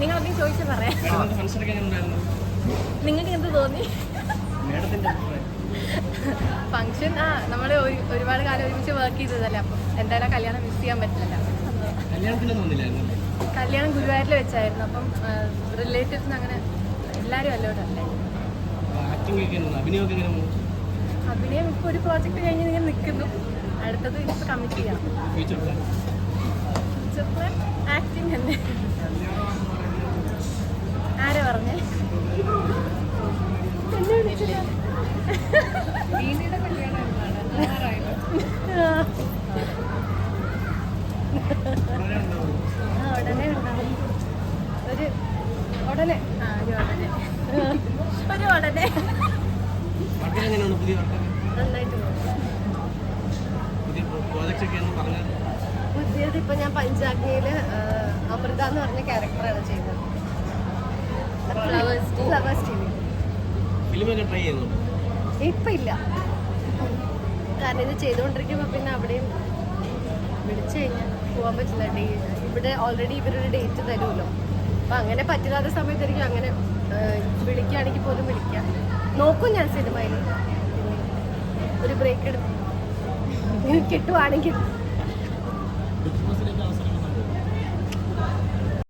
നിങ്ങളൊക്കെ ചോദിച്ചു പറയാം. നിങ്ങൾക്ക് എന്ത് തോന്നി ഫംഗ്ഷൻ ആ നമ്മൾ ഒരുപാട് കാലം ഒരുമിച്ച് വർക്ക് ചെയ്തതല്ലേ അപ്പം. എന്തായാലും കല്യാണം മിസ് ചെയ്യാൻ പറ്റില്ല സന്തോഷം കല്യാണത്തിനൊന്നും കല്യാണം ഗുരുവായൂരിൽ വെച്ചായിരുന്നു. അപ്പം റിലേറ്റീവ്സ് അങ്ങനെ എല്ലാവരും അല്ലോട്ടല്ലേ അഭിനയം ഇപ്പോൾ ഒരു പ്രോജക്റ്റ് കഴിഞ്ഞ് ഇങ്ങനെ നിൽക്കുന്നു അടുത്തത് ഇപ്പോൾ കമ്മിറ്റ് ചെയ്യാം. ആക്ടിങ് തന്നെ. പറഞ്ഞേ. ഉടനെ ഉണ്ടാവും. ഒരു ഉടനെ. ആ ഒരു ഉടനെ. ഉടനെ. നന്നായിട്ട് ഞാൻ പഞ്ചാഗ്നിയിൽ അമൃത എന്ന് പറഞ്ഞ ക്യാരക്ടറാണ് ചെയ്യുന്നത്. ഫ്ലവേഴ്സ് ടി ഫിലിമൊക്കെ ട്രൈ ചെയ്യുന്നു ഇപ്പൊ ഇല്ല. കാരണം ഇത് ചെയ്തുകൊണ്ടിരിക്കുമ്പോൾ പിന്നെ അവിടെയും വിളിച്ചു കഴിഞ്ഞാൽ പോകാൻ പറ്റില്ല. ഡേ ഇവിടെ ഓൾറെഡി ഇവരൊരു ഡേറ്റ് തരുമല്ലോ. അപ്പൊ അങ്ങനെ പറ്റില്ലാത്ത സമയത്തായിരിക്കും അങ്ങനെ വിളിക്കുകയാണെങ്കിൽ പോലും വിളിക്കാം. നോക്കും ഞാൻ സിനിമയിൽ. ഒരു ബ്രേക്ക് എടുക്കും കിട്ടുവാണെങ്കിൽ